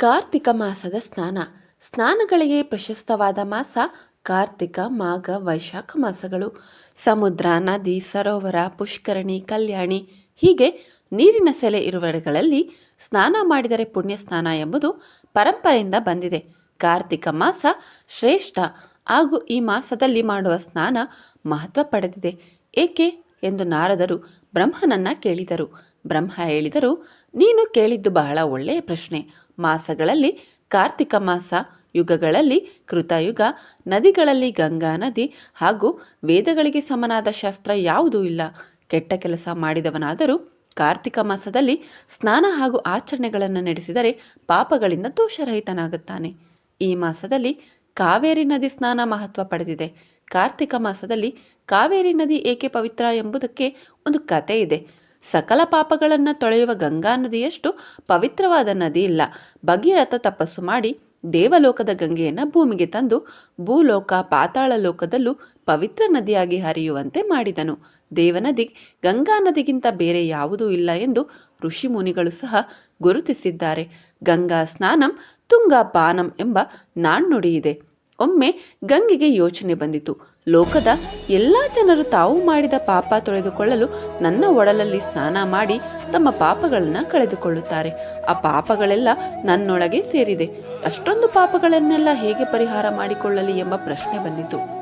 ಕಾರ್ತಿಕ ಮಾಸದ ಸ್ನಾನ. ಸ್ನಾನಗಳಿಗೆ ಪ್ರಶಸ್ತವಾದ ಮಾಸ ಕಾರ್ತಿಕ, ಮಾಘ, ವೈಶಾಖ ಮಾಸಗಳು. ಸಮುದ್ರ, ನದಿ, ಸರೋವರ, ಪುಷ್ಕರಣಿ, ಕಲ್ಯಾಣಿ ಹೀಗೆ ನೀರಿನ ಸೆಲೆ ಇರುವಗಳಲ್ಲಿ ಸ್ನಾನ ಮಾಡಿದರೆ ಪುಣ್ಯ ಸ್ನಾನ ಎಂಬುದು ಪರಂಪರೆಯಿಂದ ಬಂದಿದೆ. ಕಾರ್ತಿಕ ಮಾಸ ಶ್ರೇಷ್ಠ ಹಾಗೂ ಈ ಮಾಸದಲ್ಲಿ ಮಾಡುವ ಸ್ನಾನ ಮಹತ್ವ ಪಡೆದಿದೆ. ಏಕೆ ಎಂದು ನಾರದರು ಬ್ರಹ್ಮನನ್ನ ಕೇಳಿದರು. ಬ್ರಹ್ಮ ಹೇಳಿದರು, ನೀನು ಕೇಳಿದ್ದು ಬಹಳ ಒಳ್ಳೆಯ ಪ್ರಶ್ನೆ. ಮಾಸಗಳಲ್ಲಿ, ಕಾರ್ತಿಕ ಮಾಸ ಯುಗಗಳಲ್ಲಿ, ಕೃತಯುಗ, ನದಿಗಳಲ್ಲಿ ಗಂಗಾ ನದಿ ಹಾಗೂ ವೇದಗಳಿಗೆ ಸಮನಾದ ಶಾಸ್ತ್ರ ಯಾವುದೂ ಇಲ್ಲ. ಕೆಟ್ಟ ಕೆಲಸ ಮಾಡಿದವನಾದರೂ ಕಾರ್ತಿಕ ಮಾಸದಲ್ಲಿ ಸ್ನಾನ ಹಾಗೂ ಆಚರಣೆಗಳನ್ನು ನಡೆಸಿದರೆ ಪಾಪಗಳಿಂದ ದೋಷರಹಿತನಾಗುತ್ತಾನೆ. ಈ ಮಾಸದಲ್ಲಿ ಕಾವೇರಿ ನದಿ ಸ್ನಾನ ಮಹತ್ವ ಪಡೆದಿದೆ. ಕಾರ್ತಿಕ ಮಾಸದಲ್ಲಿ ಕಾವೇರಿ ನದಿ ಏಕೆ ಪವಿತ್ರ ಎಂಬುದಕ್ಕೆ ಒಂದು ಕತೆ ಇದೆ ಸಕಲ ಪಾಪಗಳನ್ನು ತೊಳೆಯುವ ಗಂಗಾ ನದಿಯಷ್ಟು ಪವಿತ್ರವಾದ ನದಿ ಇಲ್ಲ. ಭಗೀರಥ ತಪಸ್ಸು ಮಾಡಿ ದೇವಲೋಕದ ಗಂಗೆಯನ್ನು ಭೂಮಿಗೆ ತಂದು ಭೂಲೋಕ ಪಾತಾಳ ಲೋಕದಲ್ಲೂ ಪವಿತ್ರ ನದಿಯಾಗಿ ಹರಿಯುವಂತೆ ಮಾಡಿದನು. ದೇವನದಿ ಗಂಗಾ ನದಿಗಿಂತ ಬೇರೆ ಯಾವುದೂ ಇಲ್ಲ ಎಂದು ಋಷಿ ಮುನಿಗಳು ಸಹ ಗುರುತಿಸಿದ್ದಾರೆ. ಗಂಗಾ ಸ್ನಾನಂ ತುಂಗಾ ಪಾನಂ ಎಂಬ ನಾಣ್ಣುಡಿ ಇದೆ. ಒಮ್ಮೆ ಗಂಗೆಗೆ ಯೋಚನೆ ಬಂದಿತು. ಲೋಕದ ಎಲ್ಲ ಜನರು ತಾವು ಮಾಡಿದ ಪಾಪ ತೊಳೆದುಕೊಳ್ಳಲು ನನ್ನ ಒಡಲಲ್ಲಿ ಸ್ನಾನ ಮಾಡಿ ತಮ್ಮ ಪಾಪಗಳನ್ನು ಕಳೆದುಕೊಳ್ಳುತ್ತಾರೆ. ಆ ಪಾಪಗಳೆಲ್ಲ ನನ್ನೊಳಗೆ ಸೇರಿದೆ. ಅಷ್ಟೊಂದು ಪಾಪಗಳನ್ನೆಲ್ಲ ಹೇಗೆ ಪರಿಹಾರ ಮಾಡಿಕೊಳ್ಳಲಿ ಎಂಬ ಪ್ರಶ್ನೆ ಬಂದಿತು.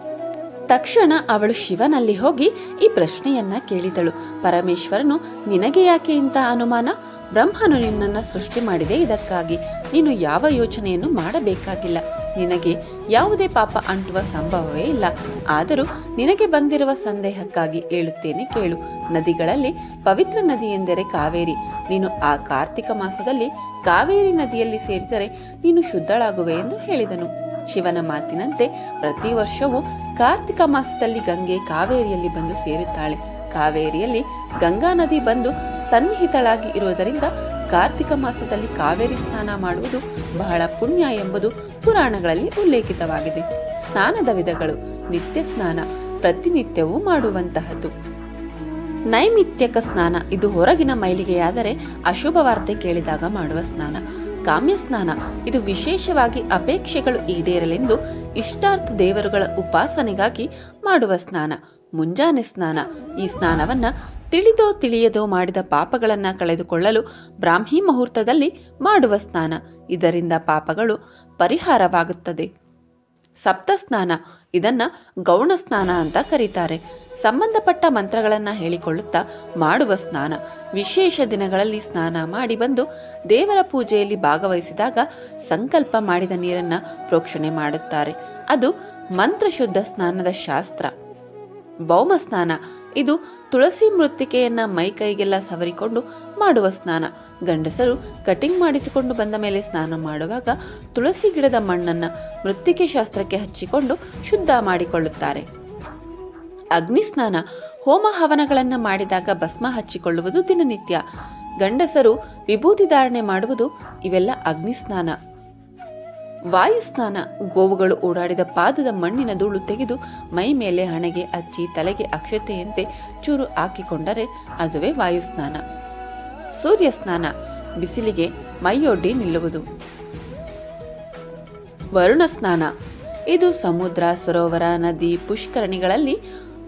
ತಕ್ಷಣ ಅವಳು ಶಿವನಲ್ಲಿ ಹೋಗಿ ಈ ಪ್ರಶ್ನೆಯನ್ನ ಕೇಳಿದಳು. ಪರಮೇಶ್ವರನು, ನಿನಗೆ ಯಾಕೆ ಇಂಥ ಅನುಮಾನ? ಬ್ರಹ್ಮನು ನಿನ್ನನ್ನು ಸೃಷ್ಟಿ ಮಾಡಿದೆ ಇದಕ್ಕಾಗಿ. ನೀನು ಯಾವ ಯೋಚನೆಯನ್ನು ಮಾಡಬೇಕಾಗಿಲ್ಲ. ನಿನಗೆ ಯಾವುದೇ ಪಾಪ ಅಂಟುವ ಸಂಭವವೇ ಇಲ್ಲ. ಆದರೂ ನಿನಗೆ ಬಂದಿರುವ ಸಂದೇಹಕ್ಕಾಗಿ ಹೇಳುತ್ತೇನೆ ಕೇಳು. ನದಿಗಳಲ್ಲಿ ಪವಿತ್ರ ನದಿ ಎಂದರೆ ಕಾವೇರಿ. ನೀನು ಆ ಕಾರ್ತಿಕ ಮಾಸದಲ್ಲಿ ಕಾವೇರಿ ನದಿಯಲ್ಲಿ ಸೇರಿದರೆ ನೀನು ಶುದ್ಧಳಾಗುವೆ ಎಂದು ಹೇಳಿದನು. ಶಿವನ ಮಾತಿನಂತೆ ಪ್ರತಿ ವರ್ಷವೂ ಕಾರ್ತಿಕ ಮಾಸದಲ್ಲಿ ಗಂಗೆ ಕಾವೇರಿಯಲ್ಲಿ ಬಂದು ಸೇರುತ್ತಾಳೆ. ಕಾವೇರಿಯಲ್ಲಿ ಗಂಗಾ ನದಿ ಬಂದು ಸನ್ನಿಹಿತಳಾಗಿ ಇರುವುದರಿಂದ ಕಾರ್ತಿಕ ಮಾಸದಲ್ಲಿ ಕಾವೇರಿ ಸ್ನಾನ ಮಾಡುವುದು ಬಹಳ ಪುಣ್ಯ ಎಂಬುದು ಪುರಾಣಗಳಲ್ಲಿ ಉಲ್ಲೇಖಿತವಾಗಿದೆ. ಸ್ನಾನದ ವಿಧಗಳು ನಿತ್ಯ ಸ್ನಾನ, ಪ್ರತಿನಿತ್ಯವೂ ಮಾಡುವಂತಹದ್ದು. ನೈಮಿತ್ಯಕ ಸ್ನಾನ, ಇದು ಹೊರಗಿನ ಮೈಲಿಗೆಯಾದರೆ ಅಶುಭ ವಾರ್ತೆ ಕೇಳಿದಾಗ ಮಾಡುವ ಸ್ನಾನ. ಕಾಮ್ಯ ಸ್ನಾನ, ಇದು ವಿಶೇಷವಾಗಿ ಅಪೇಕ್ಷೆಗಳು ಈಡೇರಲೆಂದು ಇಷ್ಟಾರ್ಥ ದೇವರುಗಳ ಉಪಾಸನೆಗಾಗಿ ಮಾಡುವ ಸ್ನಾನ. ಮುಂಜಾನೆ ಸ್ನಾನ, ಈ ಸ್ನಾನವನ್ನ ತಿಳಿದೋ ತಿಳಿಯದೋ ಮಾಡಿದ ಪಾಪಗಳನ್ನು ಕಳೆದುಕೊಳ್ಳಲು ಬ್ರಾಹ್ಮಿ ಮುಹೂರ್ತದಲ್ಲಿ ಮಾಡುವ ಸ್ನಾನ. ಇದರಿಂದ ಪಾಪಗಳು ಪರಿಹಾರವಾಗುತ್ತದೆ. ಸಪ್ತ ಸ್ನಾನ. ಇದನ್ನ ಗೌಣ ಸ್ನಾನ ಅಂತ ಕರೀತಾರೆ. ಸಂಬಂಧಪಟ್ಟ ಮಂತ್ರಗಳನ್ನು ಹೇಳಿಕೊಳ್ಳುತ್ತಾ ಮಾಡುವ ಸ್ನಾನ. ವಿಶೇಷ ದಿನಗಳಲ್ಲಿ ಸ್ನಾನ ಮಾಡಿ ಬಂದು ದೇವರ ಪೂಜೆಯಲ್ಲಿ ಭಾಗವಹಿಸಿದಾಗ ಸಂಕಲ್ಪ ಮಾಡಿದ ನೀರನ್ನ ಪ್ರೋಕ್ಷಣೆ ಮಾಡುತ್ತಾರೆ. ಅದು ಮಂತ್ರಶುದ್ಧ ಸ್ನಾನದ ಶಾಸ್ತ್ರ. ಭೌಮ ಸ್ನಾನ. ಇದು ತುಳಸಿ ಮೃತ್ತಿಕೆಯನ್ನ ಮೈ ಕೈಗೆಲ್ಲ ಸವರಿಕೊಂಡು ಮಾಡುವ ಸ್ನಾನ. ಗಂಡಸರು ಕಟಿಂಗ್ ಮಾಡಿಸಿಕೊಂಡು ಬಂದ ಮೇಲೆ ಸ್ನಾನ ಮಾಡುವಾಗ ತುಳಸಿ ಗಿಡದ ಮಣ್ಣನ್ನ ಮೃತ್ತಿಕೆ ಶಾಸ್ತ್ರಕ್ಕೆ ಹಚ್ಚಿಕೊಂಡು ಶುದ್ಧ ಮಾಡಿಕೊಳ್ಳುತ್ತಾರೆ. ಅಗ್ನಿ ಸ್ನಾನ ಹೋಮ ಹವನಗಳನ್ನ ಮಾಡಿದಾಗ ಭಸ್ಮ ಹಚ್ಚಿಕೊಳ್ಳುವುದು ದಿನನಿತ್ಯ. ಗಂಡಸರು ವಿಭೂತಿ ಧಾರಣೆ ಮಾಡುವುದು ಇವೆಲ್ಲ ಅಗ್ನಿ ಸ್ನಾನ. ವಾಯು ಸ್ನಾನ ಗೋವುಗಳು ಓಡಾಡಿದ ಪಾದದ ಮಣ್ಣಿನ ಧೂಳು ತೆಗೆದು ಮೈ ಮೇಲೆ ಹಣೆಗೆ ಹಚ್ಚಿ ತಲೆಗೆ ಅಕ್ಷತೆಯಂತೆ ಚೂರು ಹಾಕಿಕೊಂಡರೆ ಅದುವೇ ವಾಯು ಸ್ನಾನ ಸೂರ್ಯ ಸ್ನಾನ ಬಿಸಿಲಿಗೆ ಮೈಯೊಡ್ಡಿ ನಿಲ್ಲುವುದು. ವರುಣ ಸ್ನಾನ ಇದು ಸಮುದ್ರ, ಸರೋವರ, ನದಿ, ಪುಷ್ಕರಣಿಗಳಲ್ಲಿ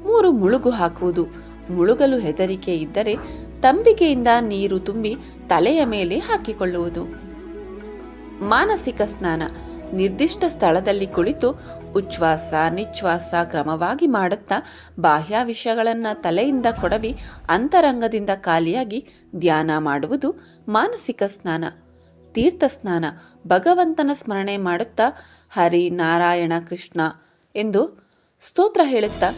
ಮೂರು ಮುಳುಗು ಹಾಕುವುದು. ಮುಳುಗಲು ಹೆದರಿಕೆ ಇದ್ದರೆ ತಂಬಿಕೆಯಿಂದ ನೀರು ತುಂಬಿ ತಲೆಯ ಮೇಲೆ ಹಾಕಿಕೊಳ್ಳುವುದು. ಮಾನಸಿಕ ಸ್ನಾನ ನಿರ್ದಿಷ್ಟ ಸ್ಥಳದಲ್ಲಿ ಕುಳಿತು ಉಚ್ಛ್ವಾಸ, ನಿಚ್ಛ್ವಾಸ ಕ್ರಮವಾಗಿ ಮಾಡುತ್ತಾ ಬಾಹ್ಯ ವಿಷಯಗಳನ್ನ ತಲೆಯಿಂದ ಕೊಡವಿ ಅಂತರಂಗದಿಂದ ಖಾಲಿಯಾಗಿ ಧ್ಯಾನ ಮಾಡುವುದು ಮಾನಸಿಕ ಸ್ನಾನ. ತೀರ್ಥ ಸ್ನಾನ ಭಗವಂತನ ಸ್ಮರಣೆ ಮಾಡುತ್ತಾ ಹರಿ ನಾರಾಯಣ ಕೃಷ್ಣ ಎಂದು ಸ್ತೋತ್ರ ಹೇಳುತ್ತಾ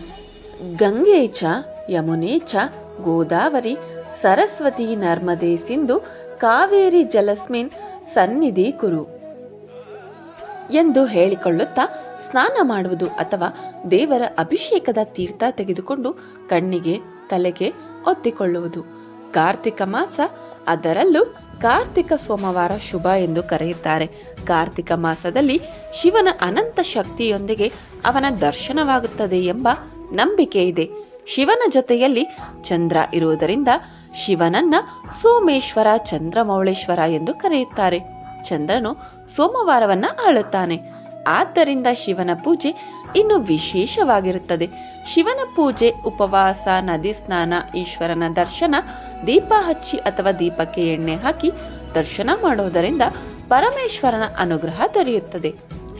ಗಂಗೇಚ ಯಮುನೇಚ ಯಮುನೆ ಗೋದಾವರಿ, ಸರಸ್ವತಿ ನರ್ಮದೆ ಸಿಂಧು ಕಾವೇರಿ ಜಲಸ್ಮಿನ್ ಸನ್ನಿಧಿ ಕುರು ಎಂದು ಹೇಳಿಕೊಳ್ಳುತ್ತಾ ಸ್ನಾನ ಮಾಡುವುದು ಅಥವಾ ದೇವರ ಅಭಿಷೇಕದ ತೀರ್ಥ ತೆಗೆದುಕೊಂಡು ಕಣ್ಣಿಗೆ, ತಲೆಗೆ ಒತ್ತಿಕೊಳ್ಳುವುದು. ಕಾರ್ತಿಕ ಮಾಸ ಅದರಲ್ಲೂ ಕಾರ್ತಿಕ ಸೋಮವಾರ ಶುಭ ಎಂದು ಕರೆಯುತ್ತಾರೆ. ಕಾರ್ತಿಕ ಮಾಸದಲ್ಲಿ ಶಿವನ ಅನಂತ ಶಕ್ತಿಯೊಂದಿಗೆ ಅವನ ದರ್ಶನವಾಗುತ್ತದೆ ಎಂಬ ನಂಬಿಕೆ ಇದೆ ಶಿವನ ಜೊತೆಯಲ್ಲಿ ಚಂದ್ರ ಇರುವುದರಿಂದ ಶಿವನನ್ನ ಸೋಮೇಶ್ವರ ಚಂದ್ರಮೌಳೇಶ್ವರ ಎಂದು ಕರೆಯುತ್ತಾರೆ. ಚಂದ್ರನು ಸೋಮವಾರವನ್ನ ಆಳುತ್ತಾನೆ. ಆದ್ದರಿಂದ ಶಿವನ ಪೂಜೆ ಇನ್ನು ವಿಶೇಷವಾಗಿರುತ್ತದೆ. ಶಿವನ ಪೂಜೆ, ಉಪವಾಸ, ನದಿ ಸ್ನಾನ, ಈಶ್ವರನ ದರ್ಶನ, ದೀಪ ಹಚ್ಚಿ ಅಥವಾ ದೀಪಕ್ಕೆ ಎಣ್ಣೆ ಹಾಕಿ ದರ್ಶನ ಮಾಡೋದರಿಂದ ಪರಮೇಶ್ವರನ ಅನುಗ್ರಹ ದೊರೆಯುತ್ತದೆ.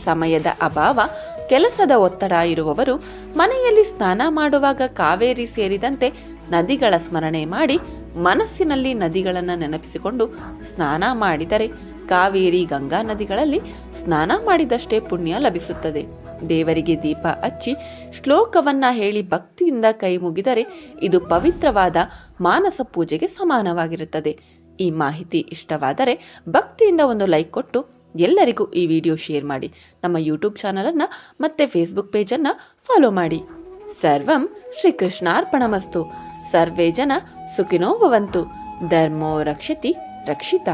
ಸಮಯದ ಅಭಾವ, ಕೆಲಸದ ಒತ್ತಡ ಇರುವವರು ಮನೆಯಲ್ಲಿ ಸ್ನಾನ ಮಾಡುವಾಗ ಕಾವೇರಿ ಸೇರಿದಂತೆ ನದಿಗಳ ಸ್ಮರಣೆ ಮಾಡಿ ಮನಸ್ಸಿನಲ್ಲಿ ನದಿಗಳನ್ನು ನೆನಪಿಸಿಕೊಂಡು ಸ್ನಾನ ಮಾಡಿದರೆ ಕಾವೇರಿ ಗಂಗಾ ನದಿಗಳಲ್ಲಿ ಸ್ನಾನ ಮಾಡಿದಷ್ಟೇ ಪುಣ್ಯ ಲಭಿಸುತ್ತದೆ. ದೇವರಿಗೆ ದೀಪ ಹಚ್ಚಿ ಶ್ಲೋಕವನ್ನ ಹೇಳಿ ಭಕ್ತಿಯಿಂದ ಕೈ ಮುಗಿದರೆ ಇದು ಪವಿತ್ರವಾದ ಮಾನಸ ಪೂಜೆಗೆ ಸಮಾನವಾಗಿರುತ್ತದೆ. ಈ ಮಾಹಿತಿ ಇಷ್ಟವಾದರೆ ಭಕ್ತಿಯಿಂದ ಒಂದು ಲೈಕ್ ಕೊಟ್ಟು ಎಲ್ಲರಿಗೂ ಈ ವಿಡಿಯೋ ಶೇರ್ ಮಾಡಿ. ನಮ್ಮ ಯೂಟ್ಯೂಬ್ ಚಾನಲನ್ನು ಮತ್ತು ಫೇಸ್ಬುಕ್ ಪೇಜನ್ನು ಫಾಲೋ ಮಾಡಿ. ಸರ್ವಂ ಶ್ರೀಕೃಷ್ಣಾರ್ಪಣಮಸ್ತು. ಸರ್ವೇ ಜನ ಸುಖಿನೋ ಭವಂತು. ಧರ್ಮೋ ರಕ್ಷತಿ ರಕ್ಷಿತ.